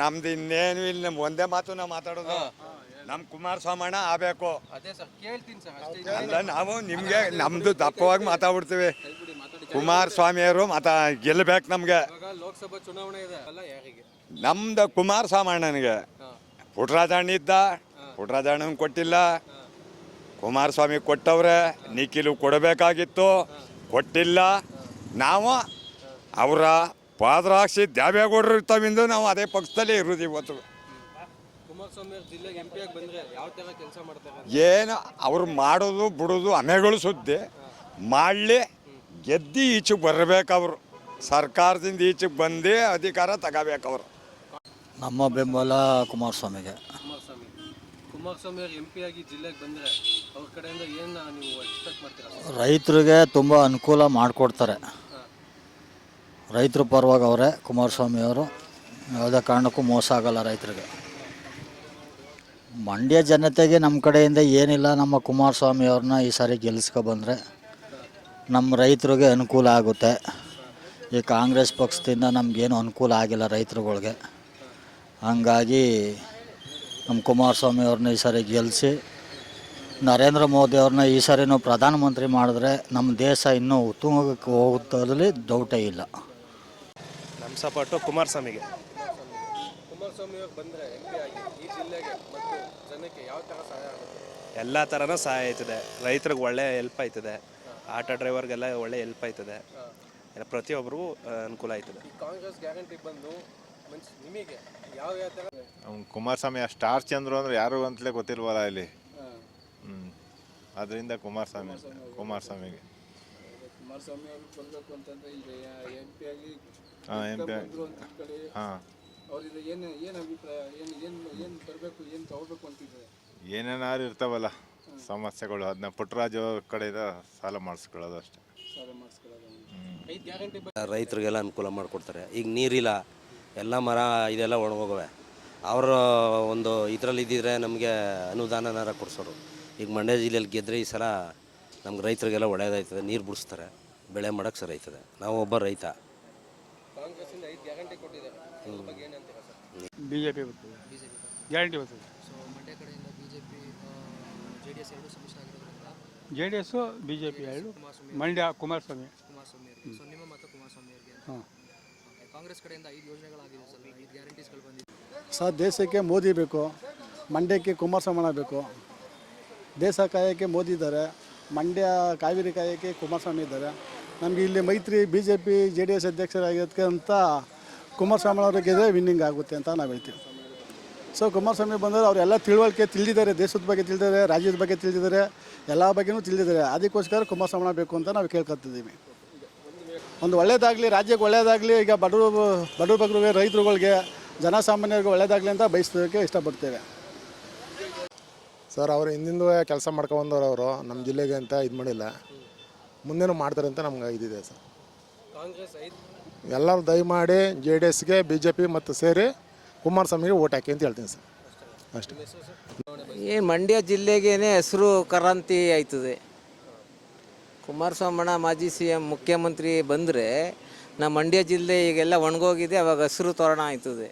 ನಮ್ದು ಇನ್ನೇನು ಇಲ್ಲ ನಮ್ಮ ಒಂದೇ ಮಾತು ನಾವು ಮಾತಾಡೋದು. ನಮ್ ಕುಮಾರಸ್ವಾಮಣ್ಣ ಆಗಬೇಕು. ಅದೇ ಸರ್ ಕೇಳ್ತೀನಿ ಸರ್ ಅಷ್ಟೇ. ಅಲ್ಲ ನಾವು ನಿಮಗೆ ನಮ್ಮದು ದಪ್ಪವಾಗಿ ಮಾತಾಡ್ಬಿಡ್ತೀವಿ. ಕುಮಾರಸ್ವಾಮಿಯವರು ಮಾತಾ ಗೆಲ್ಲಬೇಕು ನಮ್ಗೆ. ಇವಾಗ ಲೋಕಸಭಾ ಚುನಾವಣೆ ಇದೆ. ಅಲ್ಲ ಯಾರಿಗೆ? ನಮ್ದು ಕುಮಾರಸ್ವಾಮಣ್ಣನಿಗೆ. ಸ್ವಾಮಣ್ಣನಿಗೆ ಪುಟ್ರಾಜಣ್ಣ ಇದ್ದ ಪುಟ್ರಾಜಣ್ಣನ ಕೊಟ್ಟಿಲ್ಲ. ಕುಮಾರಸ್ವಾಮಿ ಕೊಟ್ಟವ್ರೆ ನಿಖಿಲು ಕೊಡಬೇಕಾಗಿತ್ತು. ಕೊಟ್ಟಿಲ್ಲ. ನಾವು ಅವರ ಪಾದರಾಕ್ಷಿ ದ್ಯಾವೇಗೌಡರು ಇರ್ತಾವಿಂದು ನಾವು ಅದೇ ಪಕ್ಷದಲ್ಲೇ ಇರೋದು ಇವತ್ತು. ಕುಮಾರಸ್ವಾಮಿ ಅವ್ರು ಜಿಲ್ಲೆಗೆ ಎಂ ಆಗಿ ಬಂದ್ರೆ ಯಾವ ತರ ಕೆಲಸ ಮಾಡ್ತಾರೆ ಏನು ಅವ್ರು ಮಾಡೋದು ಬಿಡೋದು ಅಮೆಗಳು ಸುದ್ದಿ. ಮಾಡಲಿ ಗೆದ್ದು ಈಚೆಗೆ ಬರಬೇಕು ಅವರು ಸರ್ಕಾರದಿಂದ ಈಚೆಗೆ ಬಂದು ಅಧಿಕಾರ ತಗೋಬೇಕು ಅವರು ನಮ್ಮ ಬೆಂಬಲ ಕುಮಾರಸ್ವಾಮಿಗೆ. ಕುಮಾರಸ್ವಾಮಿ. ಕುಮಾರಸ್ವಾಮಿ ಅವ್ರು ಎಂ ಪಿ ಆಗಿ ಜಿಲ್ಲೆಗೆ ಬಂದ್ರೆ ಅವ್ರ ಕಡೆಯಿಂದ ಏನ್ ನೀವು ಎಕ್ಸ್ಪೆಕ್ಟ್ ಮಾಡ್ತೀರಾ? ರೈತರಿಗೆ ತುಂಬ ಅನುಕೂಲ ಮಾಡಿಕೊಡ್ತಾರೆ. ರೈತರ ಪರವಾಗಿ ಅವರೇ, ಕುಮಾರಸ್ವಾಮಿ ಅವರು, ಯಾವುದೇ ಕಾರಣಕ್ಕೂ ಮೋಸ ಆಗಲ್ಲ ರೈತರಿಗೆ. ಮಂಡ್ಯ ಜನತೆಗೆ ನಮ್ಮ ಕಡೆಯಿಂದ ಏನಿಲ್ಲ, ನಮ್ಮ ಕುಮಾರಸ್ವಾಮಿ ಅವ್ರನ್ನ ಈ ಸಾರಿ ಗೆಲ್ಲಿಸ್ಕೊಬಂದರೆ ನಮ್ಮ ರೈತರಿಗೆ ಅನುಕೂಲ ಆಗುತ್ತೆ. ಈ ಕಾಂಗ್ರೆಸ್ ಪಕ್ಷದಿಂದ ನಮಗೇನು ಅನುಕೂಲ ಆಗಿಲ್ಲ ರೈತರುಗಳಿಗೆ. ಹಂಗಾಗಿ ನಮ್ಮ ಕುಮಾರಸ್ವಾಮಿ ಅವ್ರನ್ನ ಈ ಸಾರಿ ಗೆಲ್ಲಿಸಿ ನರೇಂದ್ರ ಮೋದಿ ಅವ್ರನ್ನ ಈ ಸಾರಿನೂ ಪ್ರಧಾನಮಂತ್ರಿ ಮಾಡಿದ್ರೆ ನಮ್ಮ ದೇಶ ಇನ್ನೂ ಉತ್ತುಂಗಕ್ಕೆ ಹೋಗುತ್ತಲ್ಲಿ ಡೌಟೇ ಇಲ್ಲ. ನಮ್ಮ ಸಪೋರ್ಟು ಕುಮಾರಸ್ವಾಮಿಗೆ. ಕುಮಾರಸ್ವಾಮಿ ಅವ್ರು ಬಂದ್ರೆ ಎಂ ಪಿ ಆಗಿ ಈ ಜಿಲ್ಲೆಗೆ ಮತ್ತು ಜನಕ್ಕೆ ಯಾವ ತರ ಸಹಾಯ ಆಗುತ್ತೆ? ಎಲ್ಲ ಥರನೂ ಸಹಾಯ ಆಯ್ತದೆ. ರೈತರಿಗೆ ಒಳ್ಳೆ ಹೆಲ್ಪ್ ಆಯ್ತದೆ. ಆಟೋ ಡ್ರೈವರ್ಗೆಲ್ಲ ಒಳ್ಳೆ ಹೆಲ್ಪ್ ಆಯ್ತದೆ. ಎಲ್ಲ ಪ್ರತಿಯೊಬ್ಬರಿಗೂ ಆ, ಅನುಕೂಲ ಆಯ್ತದೆ. ಈ ಕಾಂಗ್ರೆಸ್ ಗ್ಯಾರಂಟಿ ಬಂದು ಮೀನ್ಸ್ ನಿಮಗೆ ಯಾವ ಯಾವ ತರ ಅವ್ನು ಕುಮಾರಸ್ವಾಮಿ ಸ್ಟಾರ್ ಚಂದ್ರು ಅಂದ್ರೆ ಯಾರು ಅಂತಲೇ ಗೊತ್ತಿಲ್ವಲ್ಲ ಇಲ್ಲಿ? ಹ್ಞೂ ಅದರಿಂದ ಕುಮಾರಸ್ವಾಮಿ ಕುಮಾರಸ್ವಾಮಿಗೆ. ಕುಮಾರಸ್ವಾಮಿ ಅವರು ಕೊಡಬೇಕು ಅಂತಂದ್ರೆ ಈಗ ಎಂ ಪಿ ಆಗಿ ಹಾಂ ಎಂ ಪಿ ಬಂದ್ರು ಅಂತ ಕಡೆ ಹಾಂ. ಅವ್ರಿಂದ ಏನು ಏನು ಅಭಿಪ್ರಾಯ ಏನು ಏನು ಏನು ತರಬೇಕು ಏನು ತಗೋಬೇಕು ಅಂತಿದ್ದಾರೆ? ಏನೇನಾದ್ರು ಇರ್ತಾವಲ್ಲ ಸಮಸ್ಯೆಗಳು ಅದನ್ನ ಪುಟ್ಟರಾಜು ಅವ್ರ ಕಡೆಯಿಂದ ಸಾಲ ಮಾಡಿಸ್ಕೊಳ್ಳೋದು ಅಷ್ಟೇ. ಸಾಲ ಮಾಡಿಸ್ಕೊಳ್ಳೋದು ಐದು ಗ್ಯಾರಂಟಿ ರೈತರಿಗೆಲ್ಲ ಅನುಕೂಲ ಮಾಡಿಕೊಡ್ತಾರೆ. ಈಗ ನೀರಿಲ್ಲ ಎಲ್ಲ ಮರ ಇದೆಲ್ಲ ಒಣಗೋಗವೆ. ಅವರ ಒಂದು ಇದರಲ್ಲಿ ಇದ್ದಿದ್ರೆ ನಮಗೆ ಅನುದಾನನಾರ ಕೊಡಿಸೋರು. ಈಗ ಮಂಡ್ಯ ಜಿಲ್ಲೆಯಲ್ಲಿ ಗೆದ್ದರೆ ಈ ಸಲ ನಮ್ಗೆ ರೈತರಿಗೆಲ್ಲ ಒಳ್ಳೆಯದಾಯ್ತದೆ ನೀರು ಬಿಡಿಸ್ತಾರೆ ಬೆಳೆ ಮಾಡೋಕೆ ಸರಿ ಆಯ್ತದೆ. ನಾವು ಒಬ್ಬ ರೈತ. ಕಾಂಗ್ರೆಸ್ ಇಂದ ಐದು ಗ್ಯಾರಂಟಿ ಕೊಟ್ಟಿದ್ದಾರೆ. ಅದ್ರ ಬಗ್ಗೆ ಏನಂತೀರಾ ಸರ್? ಬಿ ಜೆ ಪಿ ಬರ್ತದೆ. ಗ್ಯಾರಂಟಿ ಬರ್ತದೆ. ಸೊ ಮಂಡ್ಯ ಕಡೆಯಿಂದ B J D S B J P ಎರಡು ಮಂಡ್ಯ ಕುಮಾರಸ್ವಾಮಿ. ಹಾಂ. ಸರ್. ದೇಶಕ್ಕೆ ಮೋದಿ ಬೇಕು ಮಂಡ್ಯಕ್ಕೆ ಕುಮಾರಸ್ವಾಮಿ ಬೇಕು ದೇಶ ಕಾಯಕ್ಕೆ ಮೋದಿ ಇದ್ದಾರೆ. ಮಂಡ್ಯ ಕಾವೇರಿ ಕಾಯಕ್ಕೆ ಕುಮಾರಸ್ವಾಮಿ ಇದ್ದಾರೆ. ನಮಗೆ ಇಲ್ಲಿ ಮೈತ್ರಿ B J P J D S ಅಧ್ಯಕ್ಷರಾಗಿರ್ತಕ್ಕಂಥ Kumaraswamy ಅವರಿಗೆ ವಿನ್ನಿಂಗ್ ಆಗುತ್ತೆ ಅಂತ ನಾವು ಹೇಳ್ತೀವಿ. ಸೊ ಕುಮಾರಸ್ವಾಮಿ ಬಂದರೆ ಅವರೆಲ್ಲ ತಿಳುವಳಿಕೆ ತಿಳಿದಿದ್ದಾರೆ, ದೇಶದ ಬಗ್ಗೆ ತಿಳಿದಿದ್ದಾರೆ, ರಾಜ್ಯದ ಬಗ್ಗೆ ತಿಳಿದಿದ್ದಾರೆ, ಎಲ್ಲ ಬಗ್ಗೆನೂ ತಿಳಿದಿದ್ದಾರೆ. ಅದಕ್ಕೋಸ್ಕರ ಕುಮಾರಸ್ವಾಮಿ ಬೇಕು ಅಂತ ನಾವು ಕೇಳ್ಕೊತಿದ್ದೀವಿ. ಒಂದು ಒಳ್ಳೇದಾಗಲಿ, ರಾಜ್ಯಕ್ಕೆ ಒಳ್ಳೇದಾಗಲಿ, ಈಗ ಬಡವರು, ಬಡವ್ರ ಬಗ್ಗೆ ರೈತರುಗಳಿಗೆ, ಜನಸಾಮಾನ್ಯರಿಗೆ ಒಳ್ಳೆಯದಾಗಲಿ ಅಂತ ಬಯಸೋದಕ್ಕೆ ಇಷ್ಟಪಡ್ತೇವೆ. ಸರ್ ಅವರು ಹಿಂದಿಂದು ಕೆಲಸ ಮಾಡ್ಕೊಂಬಂದವ್ರು ಅವರು. ನಮ್ಮ ಜಿಲ್ಲೆಗೆ ಅಂತ ಇದು ಮಾಡಿಲ್ಲ. ಮುಂದೇನು ಮಾಡ್ತಾರೆ ಅಂತ ನಮ್ಗೆ ಇದಿದೆ ಸರ್. ಕಾಂಗ್ರೆಸ್ ಐದು. ಎಲ್ಲರೂ ದಯಮಾಡಿ ಜೆ ಡಿ ಎಸ್ಗೆ ಬಿ ಜೆ ಪಿ ಮತ್ತು ಸೇರಿ ಕುಮಾರಸ್ವಾಮಿಗೆ ಓಟ್ ಹಾಕಿ ಅಂತ ಹೇಳ್ತೀನಿ ಸರ್. ಅಷ್ಟೇ. ಏನು ಮಂಡ್ಯ ಜಿಲ್ಲೆಗೇನೆ ಹೆಸರು ಕ್ರಾಂತಿ ಆಯ್ತದೆ. ಕುಮಾರಸ್ವಾಮಣ್ಣ ಮಾಜಿ ಸಿ ಎಂ ಮುಖ್ಯಮಂತ್ರಿ ಬಂದರೆ ನಮ್ಮ ಮಂಡ್ಯ ಜಿಲ್ಲೆ ಈಗೆಲ್ಲ ಒಣಗೋಗಿದೆ ಅವಾಗ ಹಸಿರು ತೋರಣ ಆಯ್ತದೆ.